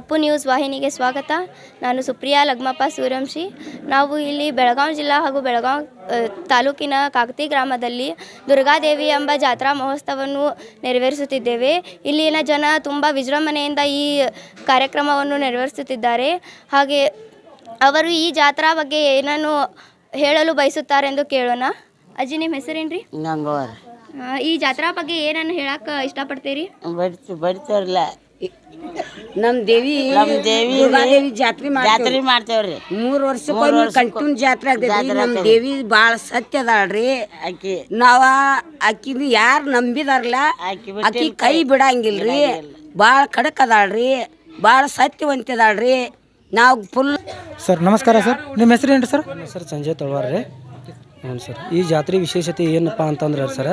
Appu news ವಾಹಿನಿಗೆ ಸ್ವಾಗತ. ನಾನು ಸುಪ್ರಿಯಾ ಲಗ್ಮಪ್ಪ ಸೂರ್ಯವಂಶಿ. ನಾವು ಇಲ್ಲಿ ಬೆಳಗಾವಿ ಜಿಲ್ಲಾ ಹಾಗೂ ಬೆಳಗಾವಿ ತಾಲೂಕಿನ ಕಾಕತಿ ಗ್ರಾಮದಲ್ಲಿ ದುರ್ಗಾದೇವಿ ಎಂಬ ಜಾತ್ರಾ ಮಹೋತ್ಸವವನ್ನು ನೆರವೇರಿಸುತ್ತಿದ್ದೇವೆ. ಇಲ್ಲಿನ ಜನ ತುಂಬ ವಿಜೃಂಭಣೆಯಿಂದ ಈ ಕಾರ್ಯಕ್ರಮವನ್ನು ನೆರವೇರಿಸುತ್ತಿದ್ದಾರೆ. ಹಾಗೆ ಅವರು ಈ ಜಾತ್ರಾ ಬಗ್ಗೆ ಏನನ್ನು ಹೇಳಲು ಬಯಸುತ್ತಾರೆಂದು ಕೇಳೋಣ. ಅಜ್ಜಿ ನಿಮ್ಮ ಹೆಸರೇನ್ರಿ? ಈ ಜಾತ್ರಾ ಬಗ್ಗೆ ಏನನ್ನು ಹೇಳಕ್ಕೆ ಇಷ್ಟಪಡ್ತೀರಿ? ಬಡಿತು ನಮ್ ದೇವಿ ನಮ್ ದೇವಿ ದುರ್ಗಾದೇವಿ ಜಾತ್ರೆ ಜಾತ್ರೆ ಮಾಡ್ತೇವ್ರಿ. ಮೂರ್ ವರ್ಷಕ್ಕೊಮ್ಮೆ ಕಂಟಿನ್ಯೂ ಜಾತ್ರೆ ಆಗ್ತೈತಿ ನಮ್ ದೇವಿ ಬಾಳ ಸತ್ಯ ಅದಾಳ್ರಿ. ಆಕಿ ನಾವ ಆಕಿನ ಯಾರು ನಂಬಿದಾರಲ್ಲ ಆಕಿ ಆಕಿ ಕೈ ಬಿಡಂಗಿಲ್ರಿ. ಬಾಳ ಖಡಕ್ ಅದಾಳ್ರಿ. ಬಾಳ ಸತ್ಯವಂತ ಅದಾಳ್ರಿ. ನಾವು ಫುಲ್ ಸರ್ ನಮಸ್ಕಾರ ಸರ್. ನಿಮ್ಮ ಹೆಸರು ಏನು ಸರ್? ಸರ್ ಸಂಜಯ್ ತಳವಾರ್ ರೀ. ಹ್ಞೂ ಸರ್. ಈ ಜಾತ್ರೆ ವಿಶೇಷತೆ ಏನಪ್ಪ ಅಂತಂದ್ರೆ ಸರ್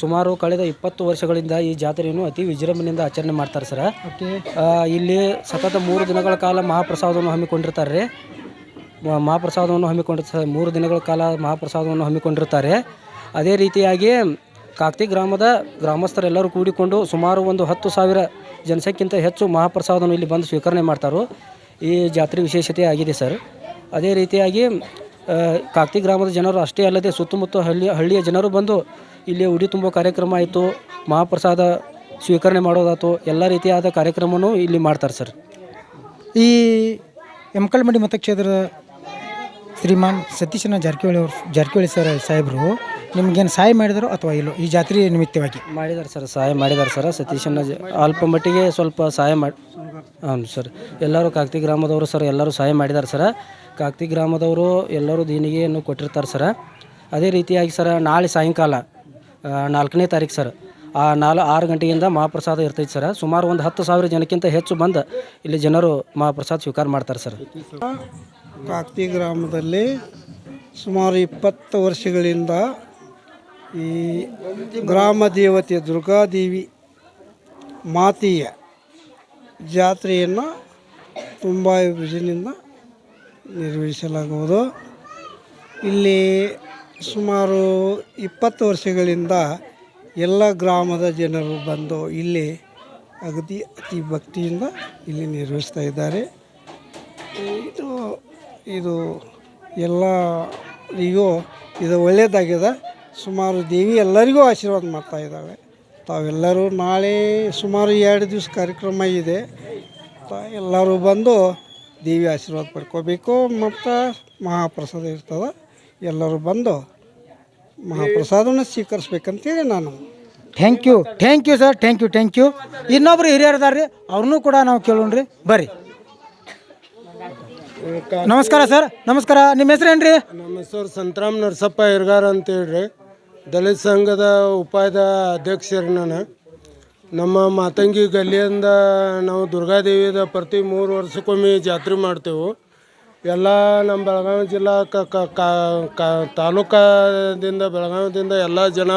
ಸುಮಾರು ಕಳೆದ ಇಪ್ಪತ್ತು ವರ್ಷಗಳಿಂದ ಈ ಜಾತ್ರೆಯನ್ನು ಅತಿ ವಿಜೃಂಭಣೆಯಿಂದ ಆಚರಣೆ ಮಾಡ್ತಾರೆ ಸರ್. ಇಲ್ಲಿ ಸತತ ಮೂರು ದಿನಗಳ ಕಾಲ ಮಹಾಪ್ರಸಾದವನ್ನು ಹಮ್ಮಿಕೊಂಡಿರ್ತಾರೆ. ರೀ ಮಹಾಪ್ರಸಾದವನ್ನು ಹಮ್ಮಿಕೊಂಡ ಮೂರು ದಿನಗಳ ಕಾಲ ಮಹಾಪ್ರಸಾದವನ್ನು ಹಮ್ಮಿಕೊಂಡಿರ್ತಾರೆ. ಅದೇ ರೀತಿಯಾಗಿ ಕಾಕ್ತಿ ಗ್ರಾಮದ ಗ್ರಾಮಸ್ಥರೆಲ್ಲರೂ ಕೂಡಿಕೊಂಡು ಸುಮಾರು ಒಂದು ಹತ್ತು ಸಾವಿರ ಜನಸಂಖ್ಯೆಗಿಂತ ಹೆಚ್ಚು ಮಹಾಪ್ರಸಾದವನ್ನು ಇಲ್ಲಿ ಬಂದು ಸ್ವೀಕರಣೆ ಮಾಡ್ತಾರೆ. ಈ ಜಾತ್ರೆ ವಿಶೇಷತೆ ಆಗಿದೆ ಸರ್. ಅದೇ ರೀತಿಯಾಗಿ ಕಾಕ್ತಿ ಗ್ರಾಮದ ಜನರು ಅಷ್ಟೇ ಅಲ್ಲದೆ ಸುತ್ತಮುತ್ತ ಹಳ್ಳಿ ಹಳ್ಳಿಯ ಜನರು ಬಂದು ಇಲ್ಲಿ ಉಡಿ ತುಂಬೋ ಕಾರ್ಯಕ್ರಮ ಆಯಿತು ಮಹಾಪ್ರಸಾದ ಸ್ವೀಕರಣೆ ಮಾಡೋದಾಯ್ತು ಎಲ್ಲ ರೀತಿಯಾದ ಕಾರ್ಯಕ್ರಮವೂ ಇಲ್ಲಿ ಮಾಡ್ತಾರೆ ಸರ್. ಈ ಎಮ್ಕಲ್ಮಡಿ ಮತಕ್ಷೇತ್ರದ ಶ್ರೀಮಾನ್ ಸತೀಶನ ಜಾರಕಿಹೊಳಿ ಅವರು ಜಾರಕಿಹೊಳಿ ಸರ್ ಸಾಹೇಬರು ನಿಮ್ಗೇನು ಸಹಾಯ ಮಾಡಿದರು ಅಥವಾ ಇಲ್ಲೋ ಈ ಜಾತ್ರೆ ನಿಮಿತ್ತವಾಗಿ? ಮಾಡಿದ್ದಾರೆ ಸರ್ ಸಹಾಯ ಮಾಡಿದ್ದಾರೆ ಸರ್. ಸತೀಶನ ಜ- ಅಲ್ಪ ಮಟ್ಟಿಗೆ ಸ್ವಲ್ಪ ಸಹಾಯ ಮಾಡಿ ಹಾಂ ಸರ್. ಎಲ್ಲರೂ ಕಾಕ್ತಿ ಗ್ರಾಮದವರು ಸರ್ ಎಲ್ಲರೂ ಸಹಾಯ ಮಾಡಿದ್ದಾರೆ ಸರ್. ಕಾಕ್ತಿ ಗ್ರಾಮದವರು ಎಲ್ಲರೂ ದೇಣಿಗೆಯನ್ನು ಕೊಟ್ಟಿರ್ತಾರೆ ಸರ್. ಅದೇ ರೀತಿಯಾಗಿ ಸರ್ ನಾಳೆ ಸಾಯಂಕಾಲ ನಾಲ್ಕನೇ ತಾರೀಕು ಸರ್. ಆ ನಾಲ್, ಆರು ಗಂಟೆಯಿಂದ ಮಹಾಪ್ರಸಾದ ಇರ್ತೈತೆ ಸರ್. ಸುಮಾರು ಒಂದು ಹತ್ತು ಸಾವಿರ ಜನಕ್ಕಿಂತ ಹೆಚ್ಚು ಬಂದು ಇಲ್ಲಿ ಜನರು ಮಹಾಪ್ರಸಾದ ಸ್ವೀಕಾರ ಮಾಡ್ತಾರೆ ಸರ್. ಕಾಕ್ತಿ ಗ್ರಾಮದಲ್ಲಿ ಸುಮಾರು ಇಪ್ಪತ್ತು ವರ್ಷಗಳಿಂದ ಈ ಗ್ರಾಮ ದೇವತೆ ದುರ್ಗಾದೇವಿ ಮಾತೆಯ ಜಾತ್ರೆಯನ್ನು ತುಂಬ ವಿಜಯದಿಂದ ನಿರ್ವಹಿಸಲಾಗುವುದು. ಇಲ್ಲಿ ಸುಮಾರು ಇಪ್ಪತ್ತು ವರ್ಷಗಳಿಂದ ಎಲ್ಲ ಗ್ರಾಮದ ಜನರು ಬಂದು ಇಲ್ಲಿ ಅಗದಿ ಅತಿ ಭಕ್ತಿಯಿಂದ ಇಲ್ಲಿ ನಿರ್ವಹಿಸ್ತಾ ಇದ್ದಾರೆ. ಇದು ಇದು ಎಲ್ಲರಿಗೂ ಇದು ಒಳ್ಳೆಯದಾಗಿದೆ ಸುಮಾರು ದೇವಿ ಎಲ್ಲರಿಗೂ ಆಶೀರ್ವಾದ ಮಾಡ್ತಾ ಇದ್ದಾಳೆ. ತಾವೆಲ್ಲರೂ ನಾಳೆ ಸುಮಾರು ಎರಡು ದಿವಸ ಕಾರ್ಯಕ್ರಮ ಇದೆ. ಎಲ್ಲರೂ ಬಂದು ದೇವಿ ಆಶೀರ್ವಾದ ಪಡ್ಕೋಬೇಕು. ಮತ್ತು ಮಹಾಪ್ರಸಾದ ಇರ್ತದೆ. ಎಲ್ಲರೂ ಬಂದು ಮಹಾಪ್ರಸಾದವನ್ನು ಸ್ವೀಕರಿಸ್ಬೇಕಂತೇಳಿ ನಾನು. Thank you thank you sir thank you thank you ಇನ್ನೊಬ್ರು ಹಿರಿಯರು ಅದಾರ ರೀ ಅವ್ರನ್ನೂ ಕೂಡ ನಾವು ಕೇಳೋಣ್ರಿ. ಬರ್ರಿ. ನಮಸ್ಕಾರ ಸರ್ ನಮಸ್ಕಾರ. ನಿಮ್ಮ ಹೆಸರು ಏನು ರೀ ನಮ್ಮ ಹೆಸರು ಸಂತರಾಮ್ ನರಸಪ್ಪ ಇರ್ಗಾರ ಅಂತ ಹೇಳ್ರಿ ದಲಿತ ಸಂಘದ ಉಪಾಯದ ಅಧ್ಯಕ್ಷರು ನಾನು. ನಮ್ಮ ಮಾತಂಗಿ ಗಲ್ಲಿಯಿಂದ ನಾವು ದುರ್ಗಾದೇವಿದ ಪ್ರತಿ ಮೂರು ವರ್ಷಕ್ಕೊಮ್ಮೆ ಜಾತ್ರೆ ಮಾಡ್ತೇವೆ. ಎಲ್ಲ ನಮ್ಮ ಬೆಳಗಾವಿ ಜಿಲ್ಲಾ ತಾಲೂಕಾದಿಂದ ಬೆಳಗಾವಿದಿಂದ ಎಲ್ಲ ಜನ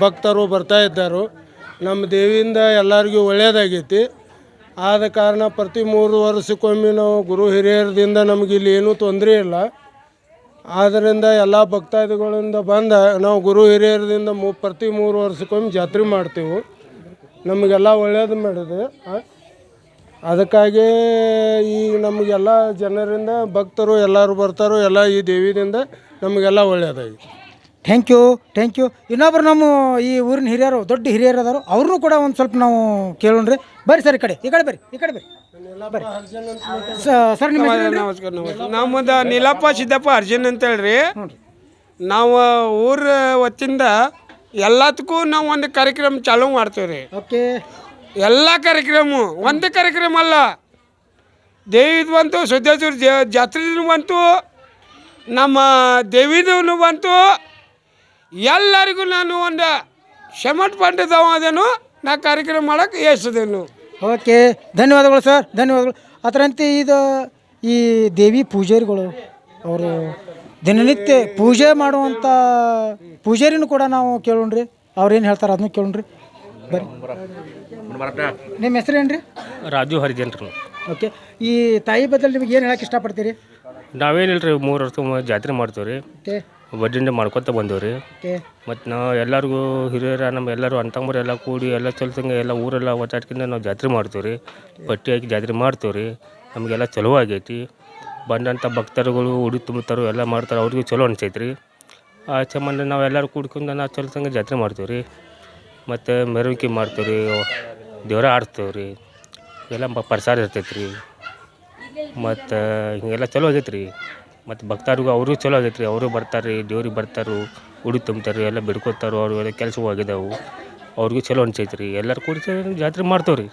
ಭಕ್ತರು ಬರ್ತಾ ಇದ್ದರು. ನಮ್ಮ ದೇವಿಯಿಂದ ಎಲ್ಲರಿಗೂ ಒಳ್ಳೆಯದಾಗೈತಿ. ಆದ ಕಾರಣ ಪ್ರತಿ ಮೂರು ವರ್ಷಕ್ಕೊಮ್ಮೆ ನಾವು ಗುರು ಹಿರಿಯರದಿಂದ ನಮಗೆ ಇಲ್ಲಿ ಏನೂ ತೊಂದರೆ ಇಲ್ಲ. ಆದ್ದರಿಂದ ಎಲ್ಲ ಭಕ್ತಾದಿಗಳಿಂದ ಬಂದ ನಾವು ಗುರು ಹಿರಿಯರದಿಂದ ಮೂ, ಪ್ರತಿ ಮೂರು ವರ್ಷಕ್ಕೊಮ್ಮೆ ಜಾತ್ರೆ ಮಾಡ್ತೀವಿ. ನಮಗೆಲ್ಲ ಒಳ್ಳೇದು ಮಾಡಿದೆ? ಅದಕ್ಕಾಗಿ ಈ ನಮಗೆಲ್ಲ ಜನರಿಂದ ಭಕ್ತರು ಎಲ್ಲರೂ ಬರ್ತಾರೋ ಎಲ್ಲ ಈ ದೇವಿಯಿಂದ ನಮಗೆಲ್ಲ ಒಳ್ಳೆಯದಾಗಿ. ಥ್ಯಾಂಕ್ ಯು ಥ್ಯಾಂಕ್ ಯು ಇನ್ನೊಬ್ರು ನಮ್ಮ ಈ ಊರಿನ ಹಿರಿಯರು ದೊಡ್ಡ ಹಿರಿಯರು ಅದಾರು ಅವ್ರನ್ನೂ ಕೂಡ ಒಂದು ಸ್ವಲ್ಪ ನಾವು ಕೇಳೋಣ್ರಿ. ಬರ್ರಿ ಸರ್ ಈ ಕಡೆ ಈ ಕಡೆ ಬರ್ರಿ ಈ ಕಡೆ ಬರ್ರಿ. ಸ- ಸರ್ ನಿಮ್ಮ ಹೆಸರು ಏನ್ರಿ? ನಮಸ್ಕಾರ ನಮಸ್ಕಾರ. ನಮ್ಮದು ನೀಲಪ್ಪ ಸಿದ್ದಪ್ಪ ಅರ್ಜುನ್ ಅಂತ ಹೇಳ್ರಿ. ನಾವು ಊರ ವತಿಯಿಂದ ಎಲ್ಲದಕ್ಕೂ ನಾವು ಒಂದು ಕಾರ್ಯಕ್ರಮ ಚಾಲು ಮಾಡ್ತೇವೆ ರೀ ಓಕೆ ಎಲ್ಲ ಕಾರ್ಯಕ್ರಮ ಒಂದು ಕಾರ್ಯಕ್ರಮ ಅಲ್ಲ. ದೇವಿದು ಬಂತು ಸಿದ್ಧೇಶ್ವರ ಜಾತ್ರೆ ಬಂತು, ನಮ್ಮ ದೇವಿದೂ ಬಂತು. ಎಲ್ಲರಿಗೂ ನಾನು ಒಂದು ಶಮಟ್ ಪಂಡಿತವ ಅದೇನು ನಾ ಕಾರ್ಯಕ್ರಮ ಮಾಡೋಕ್ಕೆ ಏಸದೇನು. ಓಕೆ, ಧನ್ಯವಾದಗಳು ಸರ್, ಧನ್ಯವಾದಗಳು. ಅದರಂತೆ ಇದು ಈ ದೇವಿ ಪೂಜಾರಿಗಳು, ಅವರು ದಿನನಿತ್ಯ ಪೂಜೆ ಮಾಡುವಂಥ ಪೂಜಾರಿನೂ ಕೂಡ ನಾವು ಕೇಳೋಣ್ರಿ. ಅವ್ರೇನು ಹೇಳ್ತಾರೆ ಅದನ್ನು ಕೇಳೋಣ್ರಿ. ಬರ್ರಿ ನಿಮ್ಮ ಹೆಸರು ರೀ ರಾಜು ಹರಿಜನ್ರು. ಓಕೆ. ಈ ತಾಯಿ ಬದಲು ನಿಮಗೆ ಏನು ಹೇಳಕ್ಕೆ ಇಷ್ಟಪಡ್ತೀರಿ? ನಾವೇನಿಲ್ಲ ರೀ ಮೂರು ವರ್ಷ ಜಾತ್ರೆ ಮಾಡ್ತೀವಿ ರೀ ಓಕೆ. ಬಡ್ಡಿಂದ ಮಾಡ್ಕೊತ ಬಂದೀವಿ ರೀ ಓಕೆ. ಮತ್ತು ನಾವು ಎಲ್ಲರಿಗೂ ಹಿರಿಯರ ನಮ್ಮ ಎಲ್ಲರೂ ಅಂತಂಬರು ಎಲ್ಲ ಕೂಡಿ ಎಲ್ಲ ಚಲಸಂಗ ಎಲ್ಲ ಊರೆಲ್ಲ ಒಟ್ಟಾಡ್ಕಿಂದ ನಾವು ಜಾತ್ರೆ ಮಾಡ್ತೀವಿ ರೀ ಪಟ್ಟಿ ಹಾಕಿ ಜಾತ್ರೆ ಮಾಡ್ತೀವಿ ರೀ ನಮಗೆಲ್ಲ ಚಲೋ ಆಗೈತಿ. ಬಂದಂಥ ಭಕ್ತರುಗಳು ಉಡಿ ತುಂಬುತ್ತಾರೋ ಎಲ್ಲ ಮಾಡ್ತಾರೆ. ಅವ್ರಿಗೂ ಚಲೋ ಅನ್ಸೈತೆ ರೀ ಆ ಸಂಬಂಧ ನಾವು ಎಲ್ಲರೂ ಕೂಡ್ಕೊಂಡು ನಾವು ಸಂಗ ಜಾತ್ರೆ ಮಾಡ್ತೀವಿ ರೀ ಮತ್ತು ಮೆರವಣಿಗೆ ಮಾಡ್ತೀವಿ ರೀ ದೇವ್ರ ಆಡ್ತೇವೆ ರೀ ಎಲ್ಲ ಪ್ರಸಾದ ಇರ್ತೈತೆ ರೀ ಮತ್ತು ಹಿಂಗೆಲ್ಲ ಚಲೋ ಆಗೈತೆ ರೀ ಮತ್ತು ಭಕ್ತರಿಗೂ ಅವರು ಚಲೋ ಆಗೈತೆ ರೀ ಅವರು ಬರ್ತಾರೆ ರೀ ದೇವ್ರಿಗೆ ಬರ್ತಾರೆ ಉಡಿ ತುಂಬ್ತಾರೆ ಎಲ್ಲ ಬಿಡ್ಕೋತಾರೆ ಅವ್ರು ಎಲ್ಲ ಕೆಲಸವೂ ಆಗಿದ್ದಾವೆ ಅವ್ರಿಗೂ ಚಲೋ ಅನ್ಸೈತೆ ರೀ ಎಲ್ಲರೂ ಕೂಡಿ ಜಾತ್ರೆ ಮಾಡ್ತೇವೆ ರೀ